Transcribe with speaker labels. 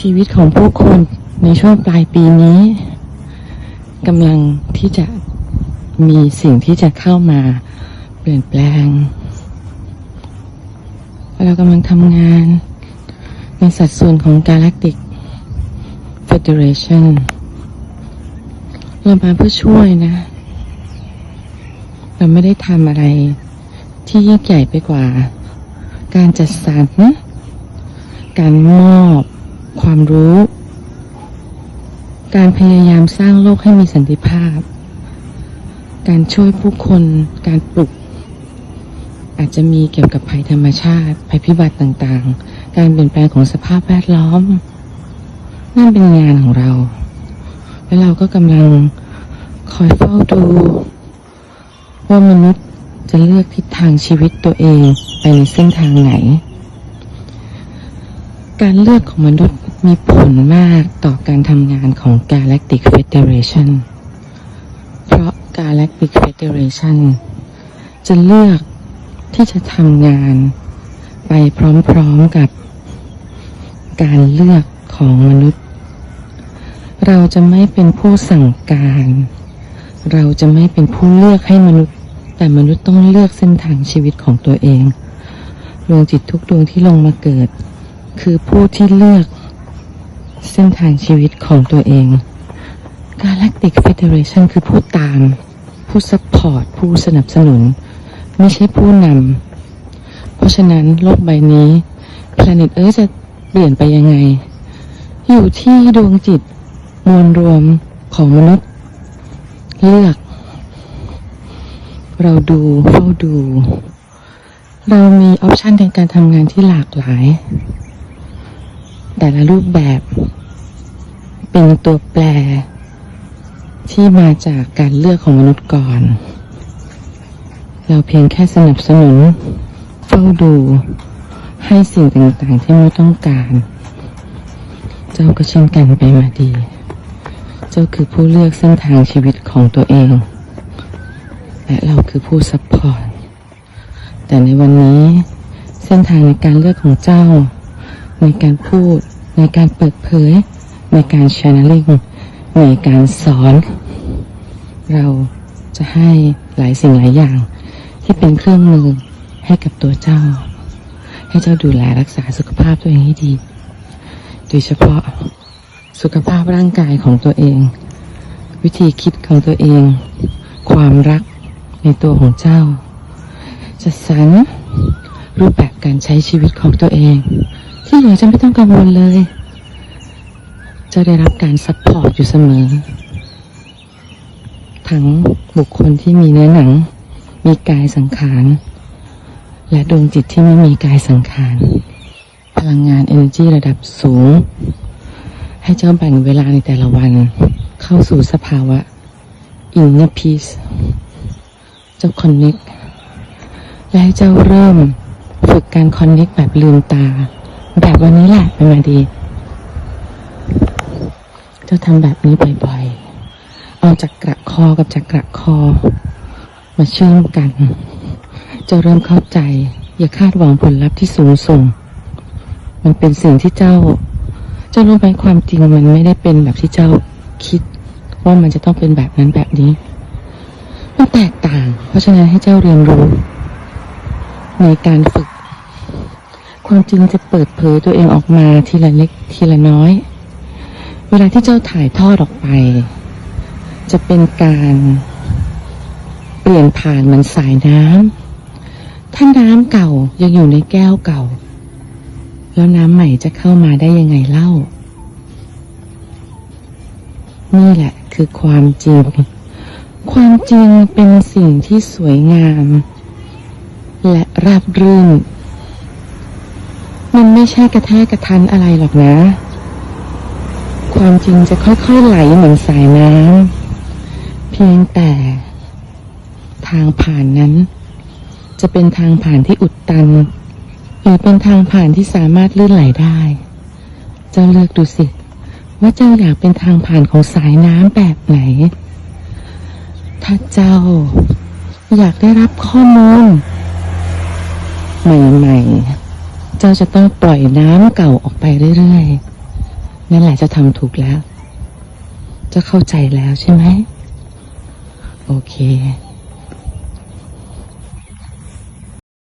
Speaker 1: ชีวิตของผู้คนในช่วงปลายปีนี้กำลังที่จะมีสิ่งที่จะเข้ามาเปลี่ยนแปลง เรากำลังทำงานในสัดส่วนของ Galactic Federation เรามาเพื่อช่วยนะ เราไม่ได้ทำอะไรที่ยิ่งใหญ่ไปกว่า การจัดสรรการมอบ ความรู้ การพยายามสร้างโลกให้มีสันติภาพ การช่วยผู้คน การปลุก อาจจะมีเกี่ยวกับภัยธรรมชาติ ภัยพิบัติต่างๆ การเปลี่ยนแปลงของสภาพแวดล้อม นั่นเป็นงานของเรา และเราก็กำลังคอยเฝ้าดูว่ามนุษย์จะเลือกทิศทางชีวิตตัวเองไปในเส้นทางไหน การเลือกของมนุษย์ มีผลมากต่อการทำงานของ Galactic Federation เพราะ Galactic Federation จะเลือกที่จะทำงานไปพร้อมๆกับการเลือกของมนุษย์ เราจะไม่เป็นผู้สั่งการ เราจะไม่เป็นผู้เลือกให้มนุษย์ แต่มนุษย์ต้องเลือกเส้นทางชีวิตของตัวเอง ดวงจิตทุกดวงที่ลงมาเกิด คือผู้ที่เลือก เส้นทางชีวิตของตัวเอง Galactic Federation คือผู้ตาม ผู้ซัพพอร์ต ผู้สนับสนุน ไม่ใช่ผู้นำ เพราะฉะนั้นโลกใบนี้ Planet Earth จะเปลี่ยนไปยังไง อยู่ที่ดวงจิตมวลรวมของมนุษย์ เลือก เราดูเฝ้าดู เรามีออปชันในการทำงานที่หลากหลาย แต่ละรูปแบบ เป็นตัวแปร ที่มาจากการเลือกของมนุษย์ก่อน เราเพียงแค่สนับสนุน เฝ้าดูให้สิ่งต่างๆที่มนุษย์ต้องการ เจ้าก็เช่นกันไปมาดี เจ้าคือผู้เลือกเส้นทางชีวิตของตัวเอง และเราคือผู้ซัพพอร์ตแต่ในวันนี้เส้นทางในการเลือกของเจ้า ในการพูด ในการเปิดเผย ในการ channeling ในการสอน เราจะให้หลายสิ่งหลายอย่าง ที่เป็นเครื่องมือให้กับตัวเจ้า ให้เจ้าดูแลรักษาสุขภาพตัวเองให้ดี โดยเฉพาะสุขภาพร่างกายของตัวเอง วิธีคิดของตัวเอง ความรักในตัวของเจ้าจัดสรรรูปแบบการใช้ชีวิตของตัวเอง ที่เหลือจะไม่ต้องกังวลเลย จะได้รับการซัพพอร์ตอยู่เสมอ ทั้งบุคคลที่มีเนื้อหนัง มีกายสังขาร และดวงจิตที่ไม่มีกายสังขาร พลังงาน energy ระดับสูง ให้เจ้าแบ่งเวลาในแต่ละวัน เข้าสู่สภาวะ inner peace เจ้า connect และให้เจ้าเริ่มฝึกการ connect แบบลืมตา แบบวันนี้แหละเป็นมาดีเจ้าทำแบบนี้บ่อยๆ เอาจากกระคอกับจากกระคอ มาเชื่อมกันเจ้าเริ่มเข้าใจ อย่าคาดหวังผลลัพธ์ที่สูงส่ง มันเป็นสิ่งที่เจ้า เจ้ารู้ไหมความจริงมันไม่ได้เป็นแบบที่เจ้าคิด ว่ามันจะต้องเป็นแบบนั้นแบบนี้ มันแตกต่าง เพราะฉะนั้นให้เจ้าเรียนรู้ ในการฝึก ความจริงจะเปิดเผยตัวเองออกมาทีละเล็กทีละน้อย เวลาที่เจ้าถ่ายทอดออกไป จะเป็นการเปลี่ยนผ่านเหมือนสายน้ำถ้าน้ำเก่ายังอยู่ในแก้วเก่า แล้วน้ำใหม่จะเข้ามาได้ยังไงเล่า นี่แหละคือความจริง ความจริงเป็นสิ่งที่สวยงาม และราบรื่น มันไม่ใช่กระแทกกระทันอะไรหรอกนะ ความจริงจะค่อยๆไหลเหมือนสายน้ำเพียงแต่ ทางผ่านนั้น จะเป็นทางผ่านที่อุดตัน หรือเป็นทางผ่านที่สามารถลื่นไหลได้ เจ้าเลือกดูสิ ว่าเจ้าอยากเป็นทางผ่านของสายน้ำแบบไหน ถ้าเจ้า อยากได้รับข้อมูล ใหม่ ๆ เจ้าจะต้องปล่อยน้ำเก่าออกไปเรื่อยๆ นั่นแหละจะทำถูกแล้ว จะเข้าใจแล้วใช่ไหม โอเค